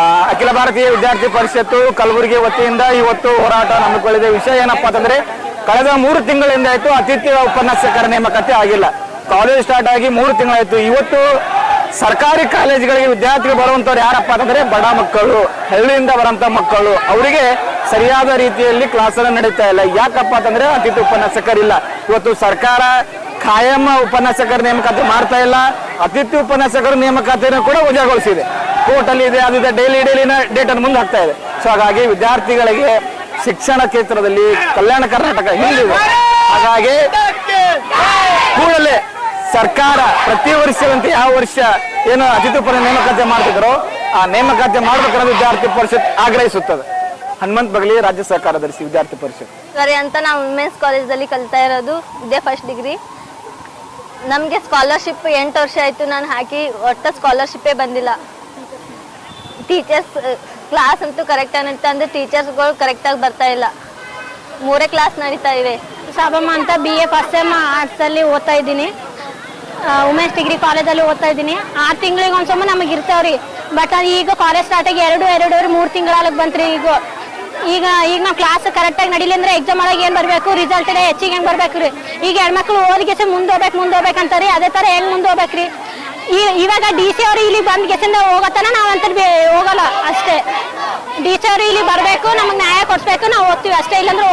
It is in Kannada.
ಅಖಿಲ ಭಾರತೀಯ ವಿದ್ಯಾರ್ಥಿ ಪರಿಷತ್ತು ಕಲಬುರಗಿ ವತಿಯಿಂದ ಇವತ್ತು ಹೋರಾಟ ನಮ್ಮಕೊಳ್ಳಿದೆ ವಿಷಯ ಏನಪ್ಪಾ ಅಂತಂದ್ರೆ, ಕಳೆದ ಮೂರು ತಿಂಗಳಿಂದ ಆಯ್ತು ಅತಿಥಿ ಉಪನ್ಯಾಸಕರ ನೇಮಕತೆ ಆಗಿಲ್ಲ. ಕಾಲೇಜ್ ಸ್ಟಾರ್ಟ್ ಆಗಿ ಮೂರು ತಿಂಗಳಾಯ್ತು. ಇವತ್ತು ಸರ್ಕಾರಿ ಕಾಲೇಜುಗಳಿಗೆ ವಿದ್ಯಾರ್ಥಿಗಳು ಬರುವಂತವ್ರು ಯಾರಪ್ಪ ಅಂತಂದ್ರೆ, ಬಡ ಮಕ್ಕಳು, ಹಳ್ಳಿಯಿಂದ ಬರುವಂತ ಮಕ್ಕಳು. ಅವರಿಗೆ ಸರಿಯಾದ ರೀತಿಯಲ್ಲಿ ಕ್ಲಾಸ್ ನಡೀತಾ ಇಲ್ಲ. ಯಾಕಪ್ಪ ಅಂತಂದ್ರೆ ಅತಿಥಿ ಉಪನ್ಯಾಸಕರಿಲ್ಲ. ಇವತ್ತು ಸರ್ಕಾರ ಖಾಯಂ ಉಪನ್ಯಾಸಕರ ನೇಮಕಾತಿ ಮಾಡ್ತಾ ಇಲ್ಲ. ಅತಿಥಿ ಉಪನ್ಯಾಸಕರ ನೇಮಕಾತಿಯನ್ನು ಕೂಡ ವಜಾಗೊಳಿಸಿದೆ ಕೋರ್ಟ್ ಅಲ್ಲಿ ಇದೆ, ಅದಿದೆ ಡೈಲಿ ಡೈಲಿನ ಡೇಟ್ ಅನ್ನು ಮುಂದೆ ಹಾಕ್ತಾ ಇದೆ. ಸೊ ಹಾಗಾಗಿ ವಿದ್ಯಾರ್ಥಿಗಳಿಗೆ ಶಿಕ್ಷಣ ಕ್ಷೇತ್ರದಲ್ಲಿ ಕಲ್ಯಾಣ ಕರ್ನಾಟಕ ಹಿಂದಿದೆ. ಹಾಗಾಗಿ ಕೂಡಲೇ ಸರ್ಕಾರ ಪ್ರತಿ ವರ್ಷದಂತೆ ಯಾವ ವರ್ಷ ಏನು ಅತಿಥಿ ಉಪನ್ಯಾಸ ನೇಮಕಾತಿ ಮಾಡ್ತಿದ್ರು ಆ ನೇಮಕಾತಿ ಮಾಡಬೇಕನ್ನ ವಿದ್ಯಾರ್ಥಿ ಪರಿಷತ್ ಆಗ್ರಹಿಸುತ್ತದೆ. ಹನುಮಂತ್ ಬಗಲಿ ರಾಜ್ಯ ಸರ್ಕಾರದರ್ಶಿ ವಿದ್ಯಾರ್ಥಿ ಪರಿಷತ್. ಸರಿ ಅಂತ ನಾವು ವುಮೆನ್ಸ್ ಕಾಲೇಜಲ್ಲಿ ಕಲಿತಾ ಇರೋದು, ಇದೇ ಫಸ್ಟ್ ಡಿಗ್ರಿ ನಮಗೆ ಸ್ಕಾಲರ್ಶಿಪ್ ಎಂಟು ವರ್ಷ ಆಯಿತು, ನಾನು ಹಾಕಿ ಒಟ್ಟು ಸ್ಕಾಲರ್ಶಿಪ್ಪೇ ಬಂದಿಲ್ಲ. ಟೀಚರ್ಸ್ ಕ್ಲಾಸ್ ಅಂತೂ ಕರೆಕ್ಟ್ ನಡೀತಾ ಅಂದರೆ ಟೀಚರ್ಸ್ಗಳು ಕರೆಕ್ಟಾಗಿ ಬರ್ತಾ ಇಲ್ಲ. ಮೂರೇ ಕ್ಲಾಸ್ ನಡೀತಾ ಇವೆ. ಶಾಬಮ್ಮ ಅಂತ ಬಿ ಎ ಫಸ್ಟ್ ಸೆಮ್ ಆರ್ಟ್ಸಲ್ಲಿ ಓದ್ತಾ ಇದ್ದೀನಿ. ವುಮೆನ್ಸ್ ಡಿಗ್ರಿ ಕಾಲೇಜಲ್ಲಿ ಓದ್ತಾ ಇದ್ದೀನಿ. ಆರು ತಿಂಗಳಿಗೆ ಒಂದ್ಸಮ ನಮಗೆ ಇರ್ತಾವ್ರಿ. ಬಟ್ ಈಗ ಕಾಲೇಜ್ ಸ್ಟಾರ್ಟ್ ಆಗಿ ಎರಡು, ಎರಡೂವರೆ, ಮೂರು ತಿಂಗಳಾಗ ಬಂತ್ರಿ ಈಗ. ಈಗ ಈಗ ನಾವು ಕ್ಲಾಸ್ ಕರೆಕ್ಟಾಗಿ ನಡೀಲಿ ಅಂದ್ರೆ ಎಕ್ಸಾಮ್ ಒಳಗೆ ಏನು ಬರಬೇಕು? ರಿಸಲ್ಟ್ ಡೇ ಹೆಚ್ಚಿಗೆ ಹೆಂಗ್ ಬರ್ಬೇಕು ರೀ? ಈಗ ಹೆಣ್ಮಕ್ಳು ಓದಿಗೆಸ ಮುಂದೆ ಹೋಗ್ಬೇಕು ಮುಂದೆ ಹೋಗ್ಬೇಕು ಅಂತಾರೆ ಅದೇ ಥರ ಹೆಂಗೆ ಮುಂದೆ ಹೋಗ್ಬೇಕ್ರಿ ಈ, ಇವಾಗ ಡಿ ಸಿ ಅವರು ಇಲ್ಲಿ ಬಂದ್ ಗೆಸಿಂದ ಹೋಗತ್ತಾನ ನಾವು ಅಂತ ಹೋಗಲ್ಲ ಅಷ್ಟೇ. ಡಿ ಸಿ ಅವರು ಇಲ್ಲಿ ಬರಬೇಕು, ನಮಗೆ ನ್ಯಾಯ ಕೊಡ್ಸ್ಬೇಕು, ನಾವು ಹೋಗ್ತೀವಿ ಅಷ್ಟೇ, ಇಲ್ಲಾಂದ್ರೆ